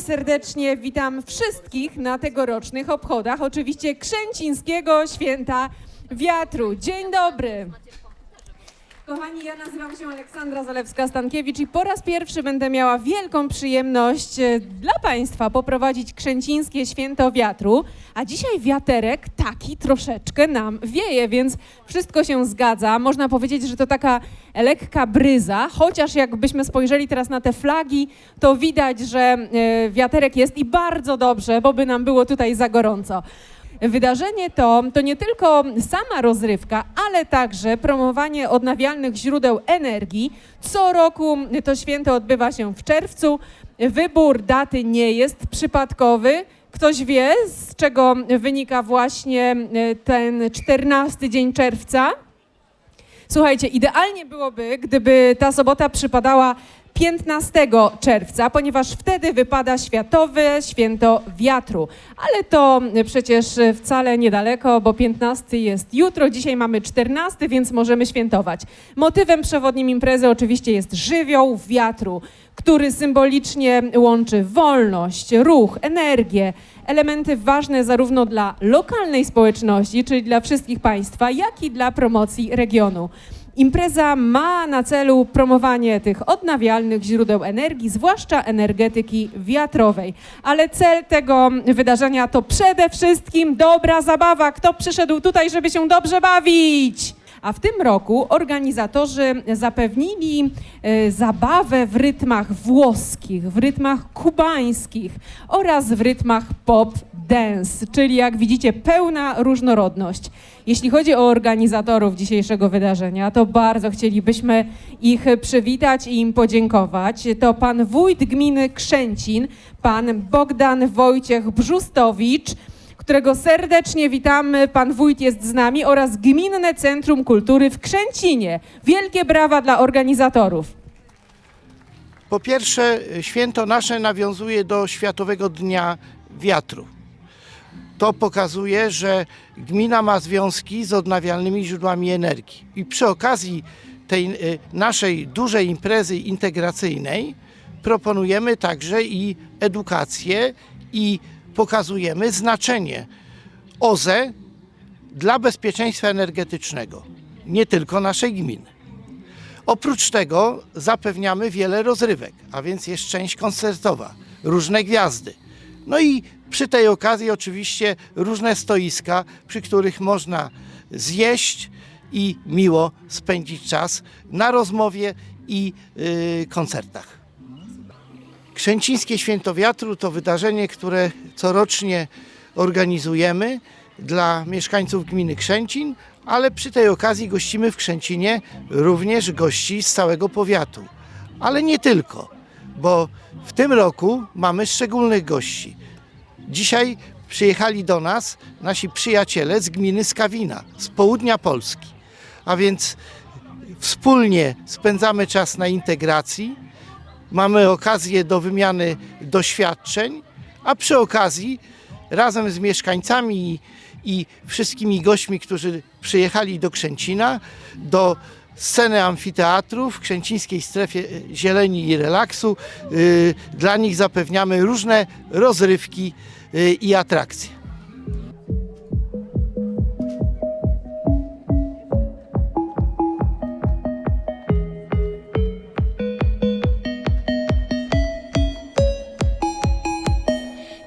serdecznie witam wszystkich na tegorocznych obchodach, oczywiście Krzęcińskiego Święta Wiatru. Dzień dobry. Kochani, ja nazywam się Aleksandra Zalewska-Stankiewicz i po raz pierwszy będę miała wielką przyjemność e, dla Państwa poprowadzić Krzęcińskie Święto Wiatru, a dzisiaj wiaterek taki troszeczkę nam wieje, więc wszystko się zgadza. Można powiedzieć, że to taka lekka bryza, chociaż jakbyśmy spojrzeli teraz na te flagi, to widać, że e, wiaterek jest i bardzo dobrze, bo by nam było tutaj za gorąco. Wydarzenie to, to nie tylko sama rozrywka, ale także promowanie odnawialnych źródeł energii. Co roku to święto odbywa się w czerwcu. Wybór daty nie jest przypadkowy. Ktoś wie, z czego wynika właśnie e, ten 14 dzień czerwca? Słuchajcie, idealnie byłoby, gdyby ta sobota przypadała 15 czerwca, ponieważ wtedy wypada Światowe Święto Wiatru. Ale to przecież wcale niedaleko, bo 15 jest jutro, dzisiaj mamy 14, więc możemy świętować. Motywem przewodnim imprezy oczywiście jest żywioł wiatru, który symbolicznie łączy wolność, ruch, energię, elementy ważne zarówno dla lokalnej społeczności, czyli dla wszystkich państwa, jak i dla promocji regionu. Impreza ma na celu promowanie tych odnawialnych źródeł energii, zwłaszcza energetyki wiatrowej. Ale cel tego wydarzenia to przede wszystkim dobra zabawa. Kto przyszedł tutaj, żeby się dobrze bawić? A w tym roku organizatorzy zapewnili e, zabawę w rytmach włoskich, w rytmach kubańskich oraz w rytmach pop dance, czyli jak widzicie pełna różnorodność. Jeśli chodzi o organizatorów dzisiejszego wydarzenia, to bardzo chcielibyśmy ich przywitać i im podziękować. To pan wójt gminy Krzęcin, pan Bogdan Wojciech Brzustowicz, którego serdecznie witamy. Pan wójt jest z nami oraz Gminne Centrum Kultury w Krzęcinie. Wielkie brawa dla organizatorów. Po pierwsze, święto nasze nawiązuje do Światowego Dnia Wiatru. To pokazuje, że gmina ma związki z odnawialnymi źródłami energii. I przy okazji tej y, naszej dużej imprezy integracyjnej proponujemy także i edukację i pokazujemy znaczenie OZE dla bezpieczeństwa energetycznego, nie tylko naszej gminy. Oprócz tego zapewniamy wiele rozrywek, a więc jest część koncertowa, różne gwiazdy. No i przy tej okazji oczywiście różne stoiska, przy których można zjeść i miło spędzić czas na rozmowie i yy, koncertach. Krzęcińskie Święto Wiatru to wydarzenie, które corocznie organizujemy dla mieszkańców gminy Krzęcin, ale przy tej okazji gościmy w Krzęcinie również gości z całego powiatu. Ale nie tylko, bo w tym roku mamy szczególnych gości. Dzisiaj przyjechali do nas nasi przyjaciele z gminy Skawina, z południa Polski. A więc wspólnie spędzamy czas na integracji, mamy okazję do wymiany doświadczeń, a przy okazji razem z mieszkańcami i, i wszystkimi gośćmi, którzy przyjechali do Krzęcina, do sceny amfiteatru w Krzęcińskiej Strefie Zieleni i Relaksu. y, Dla nich zapewniamy różne rozrywki y, i atrakcje.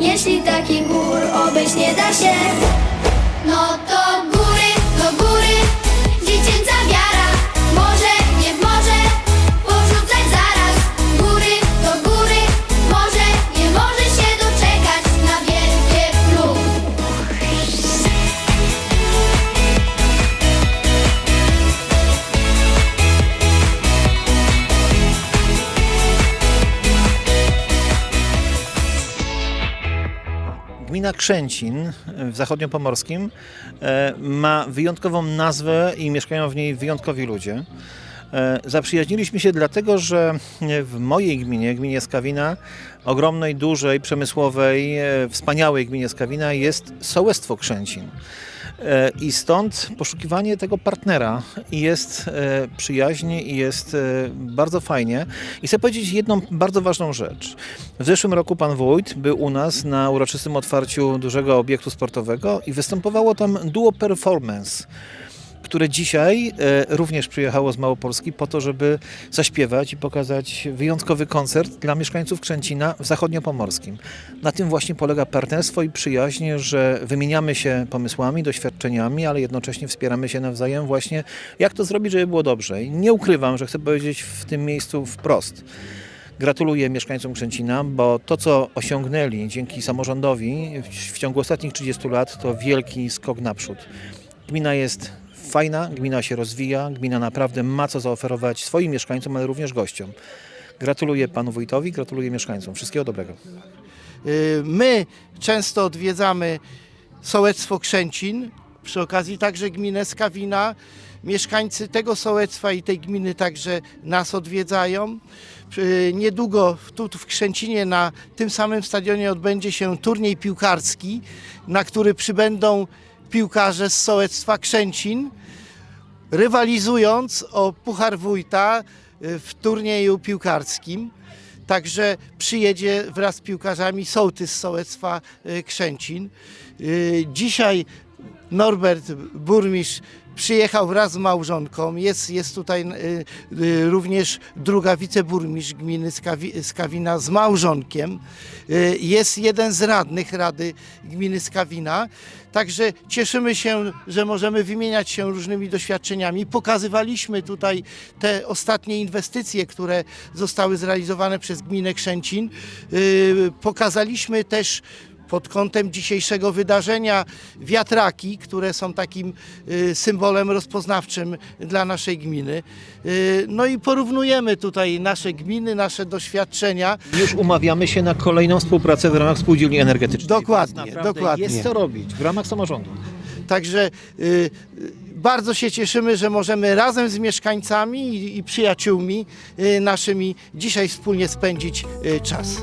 jeśli takich gór obejść nie da się, gmina Krzęcin w zachodniopomorskim e, ma wyjątkową nazwę i mieszkają w niej wyjątkowi ludzie. E, Zaprzyjaźniliśmy się dlatego, że w mojej gminie, gminie Skawina, ogromnej, dużej, przemysłowej, e, wspaniałej gminie Skawina jest sołectwo Krzęcin. E, I stąd poszukiwanie tego partnera i jest e, przyjaźnie i jest e, bardzo fajnie. I chcę powiedzieć jedną bardzo ważną rzecz. W zeszłym roku pan wójt był u nas na uroczystym otwarciu dużego obiektu sportowego i występowało tam duo performance które dzisiaj e, również przyjechało z Małopolski po to, żeby zaśpiewać i pokazać wyjątkowy koncert dla mieszkańców Krzęcina w zachodniopomorskim. Na tym właśnie polega partnerstwo i przyjaźń, że wymieniamy się pomysłami, doświadczeniami, ale jednocześnie wspieramy się nawzajem właśnie, jak to zrobić, żeby było dobrze. I nie ukrywam, że chcę powiedzieć w tym miejscu wprost. Gratuluję mieszkańcom Krzęcina, bo to, co osiągnęli dzięki samorządowi w, ciągu ostatnich 30 lat, to wielki skok naprzód. Gmina jest fajna, gmina się rozwija, gmina naprawdę ma co zaoferować swoim mieszkańcom, ale również gościom. Gratuluję panu wójtowi, gratuluję mieszkańcom. Wszystkiego dobrego. Y, My często odwiedzamy sołectwo Krzęcin, przy okazji także gminę Skawina. Mieszkańcy tego sołectwa i tej gminy także nas odwiedzają. Y, Niedługo tu w Krzęcinie na tym samym stadionie odbędzie się turniej piłkarski, na który przybędą piłkarze z sołectwa Krzęcin rywalizując o Puchar Wójta y, w turnieju piłkarskim. Także przyjedzie wraz z piłkarzami sołtys sołectwa y, Krzęcin. Y, Dzisiaj Norbert Burmistrz przyjechał wraz z małżonką. Jest, jest tutaj y, y, również druga wiceburmistrz gminy Skawi, Skawina z małżonkiem. Y, Jest jeden z radnych Rady Gminy Skawina. Także cieszymy się, że możemy wymieniać się różnymi doświadczeniami. Pokazywaliśmy tutaj te ostatnie inwestycje, które zostały zrealizowane przez gminę Krzęcin. Y, Pokazaliśmy też pod kątem dzisiejszego wydarzenia wiatraki, które są takim y, symbolem rozpoznawczym dla naszej gminy. Y, No i porównujemy tutaj nasze gminy, nasze doświadczenia. Już umawiamy się na kolejną współpracę w ramach spółdzielni energetycznej. Dokładnie, naprawdę dokładnie. Jest co robić w ramach samorządu. Także y, y, bardzo się cieszymy, że możemy razem z mieszkańcami i, i przyjaciółmi y, naszymi dzisiaj wspólnie spędzić y, czas.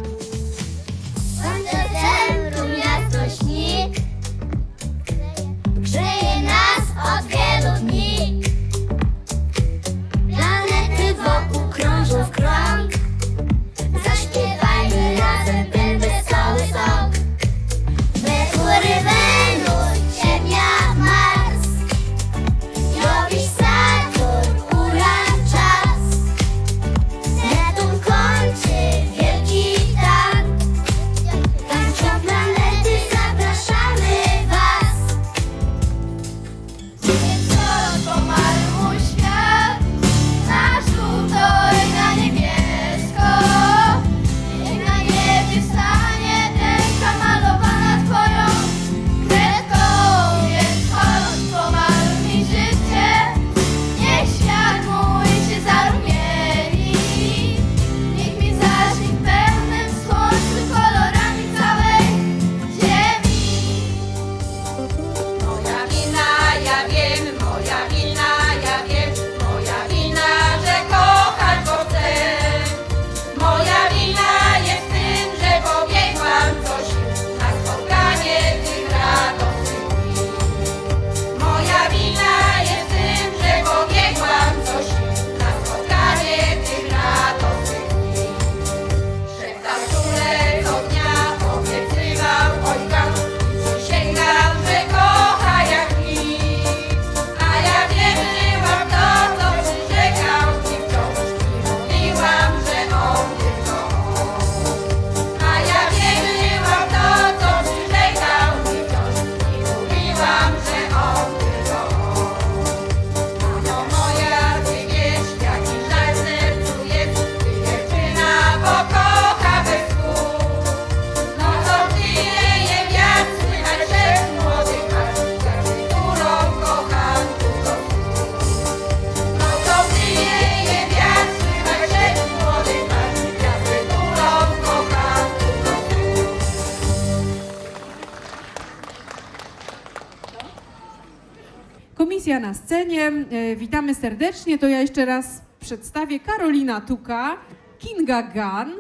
Komisja na scenie, e, witamy serdecznie. To ja jeszcze raz przedstawię Karolina Tuka, Kinga Gan,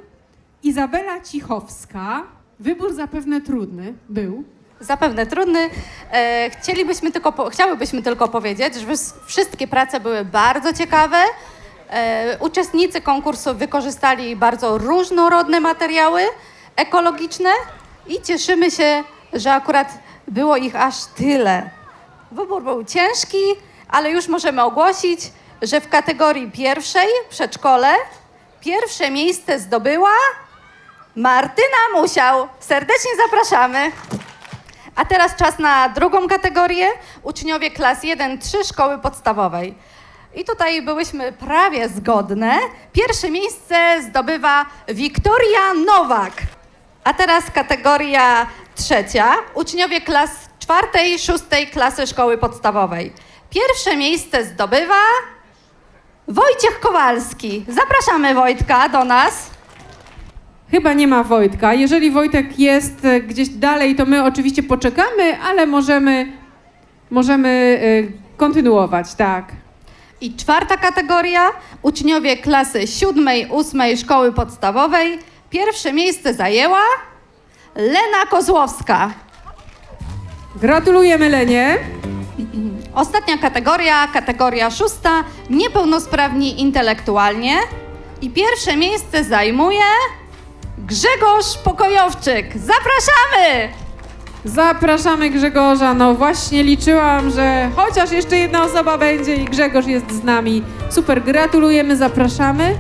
Izabela Cichowska. Wybór zapewne trudny był. Zapewne trudny. E, chcielibyśmy tylko, chciałybyśmy tylko powiedzieć, że wszystkie prace były bardzo ciekawe. E, uczestnicy konkursu wykorzystali bardzo różnorodne materiały ekologiczne i cieszymy się, że akurat było ich aż tyle. Wybór był ciężki, ale już możemy ogłosić, że w kategorii pierwszej przedszkole pierwsze miejsce zdobyła Martyna Musiał. Serdecznie zapraszamy. A teraz czas na drugą kategorię. Uczniowie klas 1-3 szkoły podstawowej. I tutaj byłyśmy prawie zgodne. Pierwsze miejsce zdobywa Wiktoria Nowak. A teraz kategoria trzecia. Uczniowie klas czwartej i szóstej klasy szkoły podstawowej. Pierwsze miejsce zdobywa Wojciech Kowalski. Zapraszamy Wojtka do nas. Chyba nie ma Wojtka. Jeżeli Wojtek jest e, gdzieś dalej, to my oczywiście poczekamy, ale możemy, możemy e, kontynuować, tak. I czwarta kategoria, uczniowie klasy siódmej, ósmej szkoły podstawowej. Pierwsze miejsce zajęła Lena Kozłowska. Gratulujemy Lenie. Ostatnia kategoria, kategoria szósta, niepełnosprawni intelektualnie. I pierwsze miejsce zajmuje Grzegorz Pokojowczyk. Zapraszamy! Zapraszamy Grzegorza. No właśnie liczyłam, że chociaż jeszcze jedna osoba będzie i Grzegorz jest z nami. Super, gratulujemy, zapraszamy.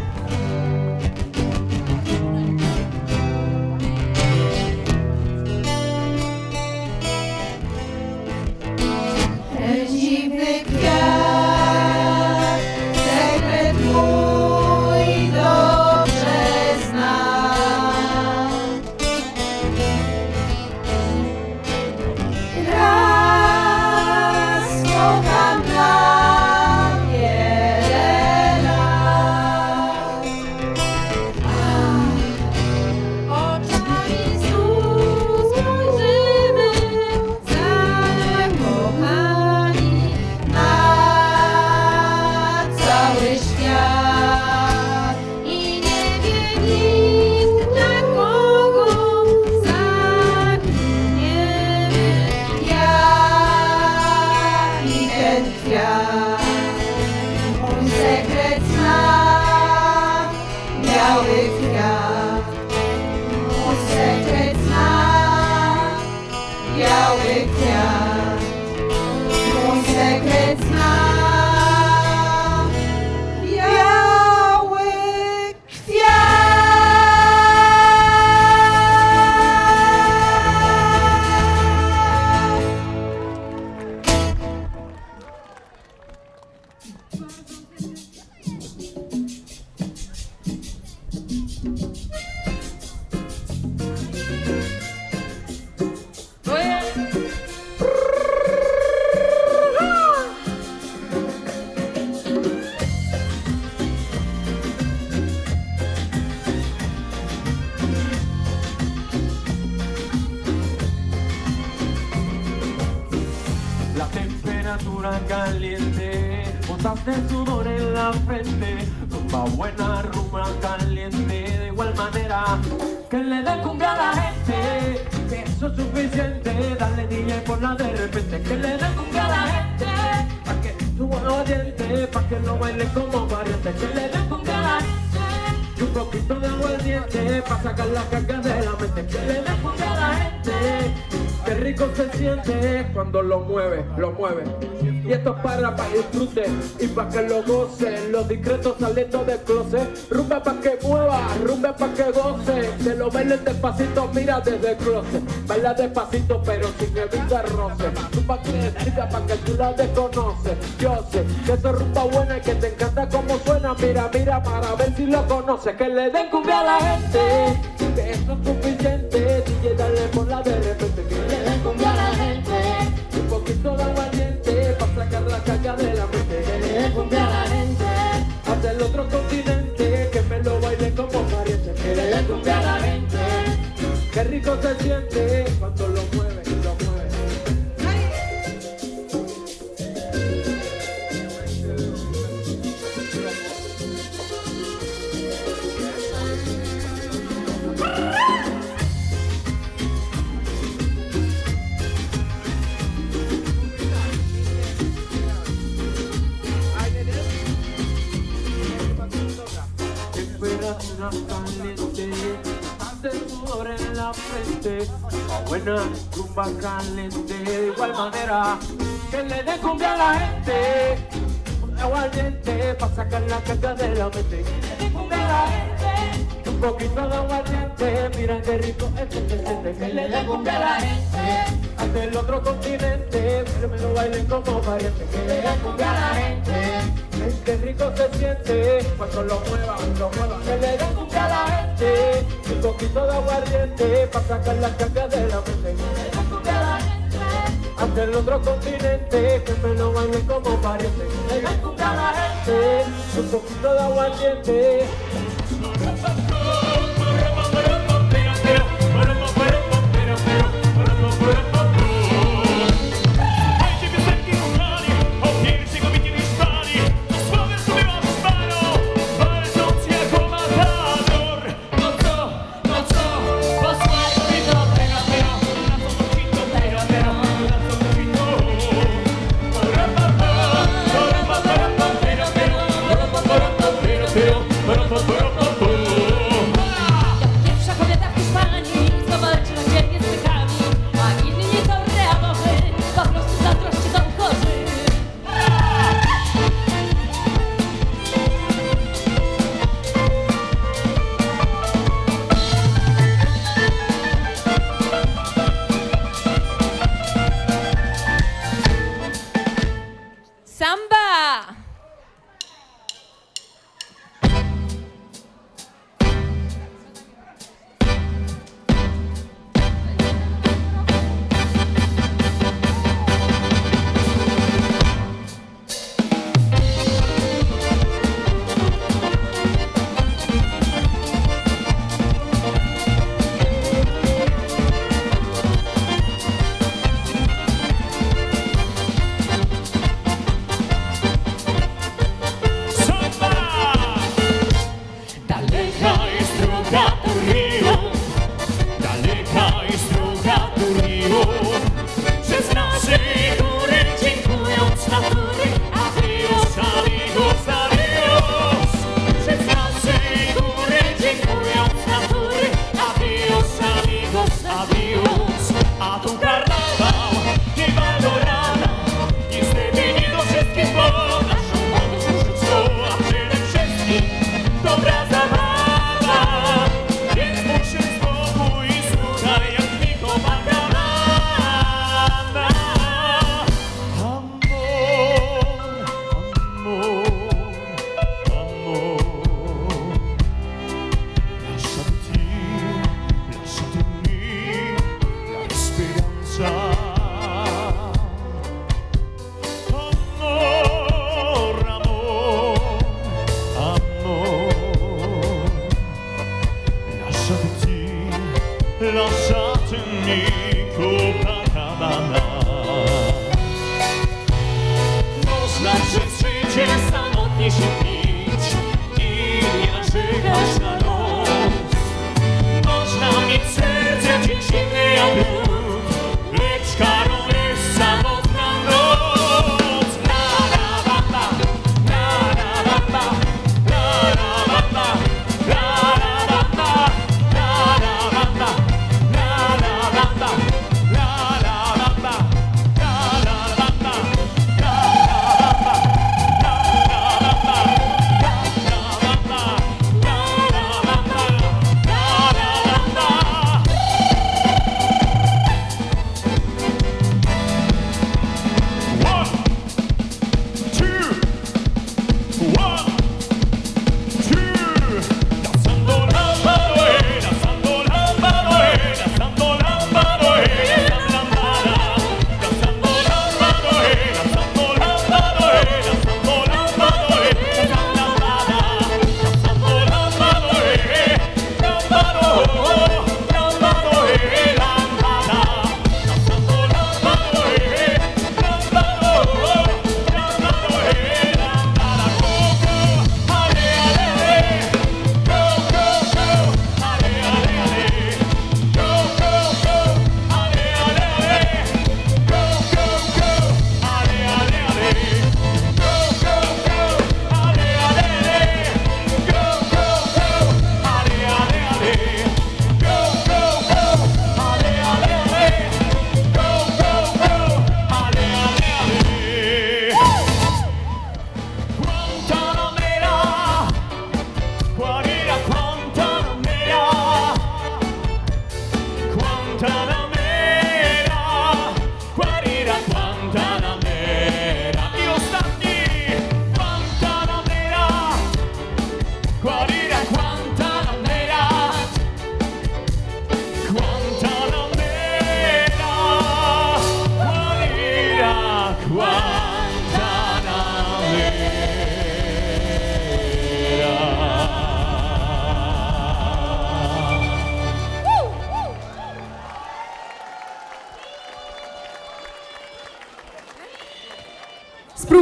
Cuando lo mueve, lo mueve. Y esto es para para disfrute y para que lo gocen. Los discretos saliendo del closet. Rumba para que mueva, rumba para que goce. Que lo bailen despacito, mira desde el closet. Baila despacito pero sin evitar roce. Rumba que explica para que tú la desconoces. Yo sé que eso es rumba buena y que te encanta como suena. Mira, mira para ver si lo conoces. Que le den cumbia a la gente. Que eso es suficiente. DJ dale por la de repente. Poquito de aguardiente para sacar la caca de la mente. Cumbia a la gente. Hasta el otro continente. Que me lo baile como pariente. Cumbia a la gente. Qué rico se siente cuando lo mueve. Buena rumba caliente, de igual manera que le dé cumbia a la gente, aguardiente para sacar la caca de la mente, que le dé cumbia a la gente, un poquito de aguardiente, mira qué rico este se siente, que le dé cumbia a la gente, hasta el otro continente, pero me lo bailen como pariente, que le dé cumbia a la gente. Qué rico se siente cuando lo mueva, lo mueva. Que le den cumbia a la gente, un poquito de aguardiente para sacar la caca de la mente. Que le a la gente, hasta el otro continente, que me lo baile como pariente. Que le den a la gente, un poquito de aguardiente.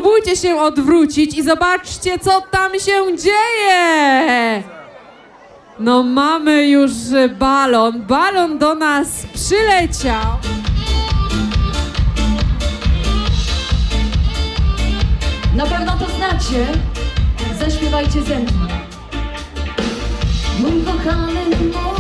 Spróbujcie się odwrócić i zobaczcie, co tam się dzieje. No mamy już balon. Balon do nas przyleciał. Na pewno to znacie. Zaśpiewajcie ze mną. Mój kochany, mój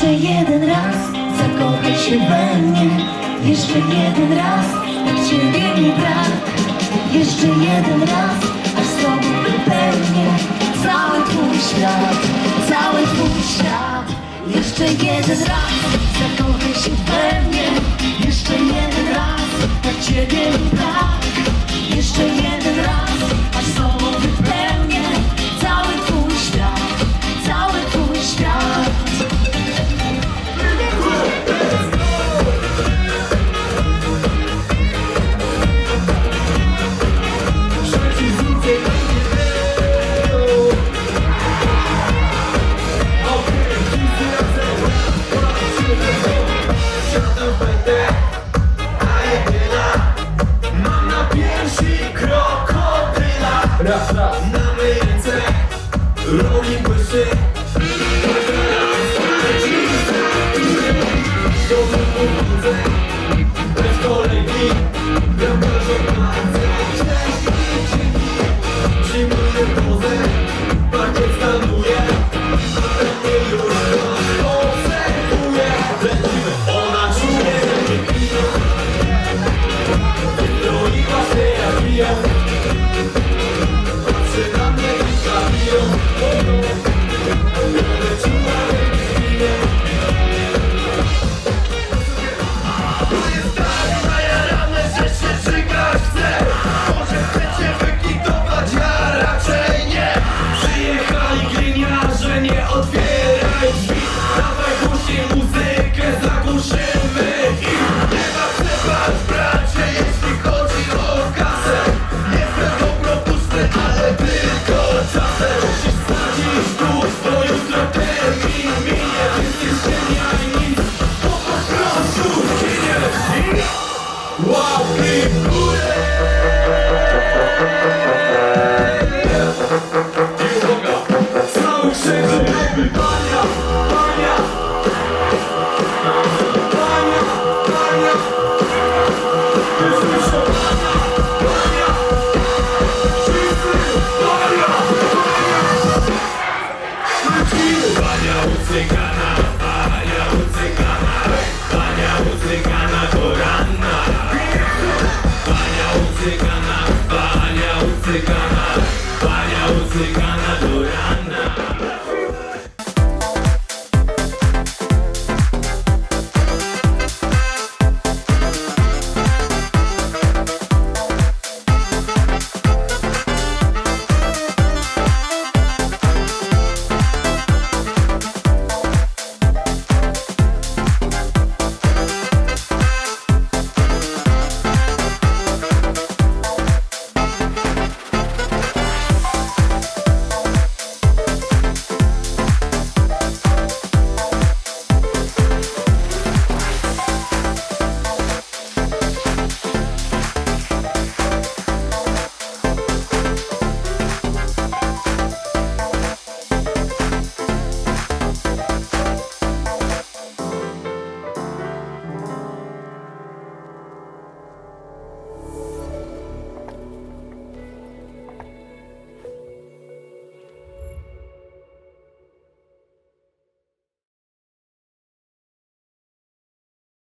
Jeszcze jeden raz zakochaj się we mnie. Jeszcze jeden raz, tak ciebie mi brak. Jeszcze jeden raz, aż z tobą wypełnię Cały twój świat, cały twój świat. Jeszcze jeden raz zakochaj się we mnie. Jeszcze jeden raz, tak ciebie mi brak. Jeszcze jeden 야. Вау, прикує!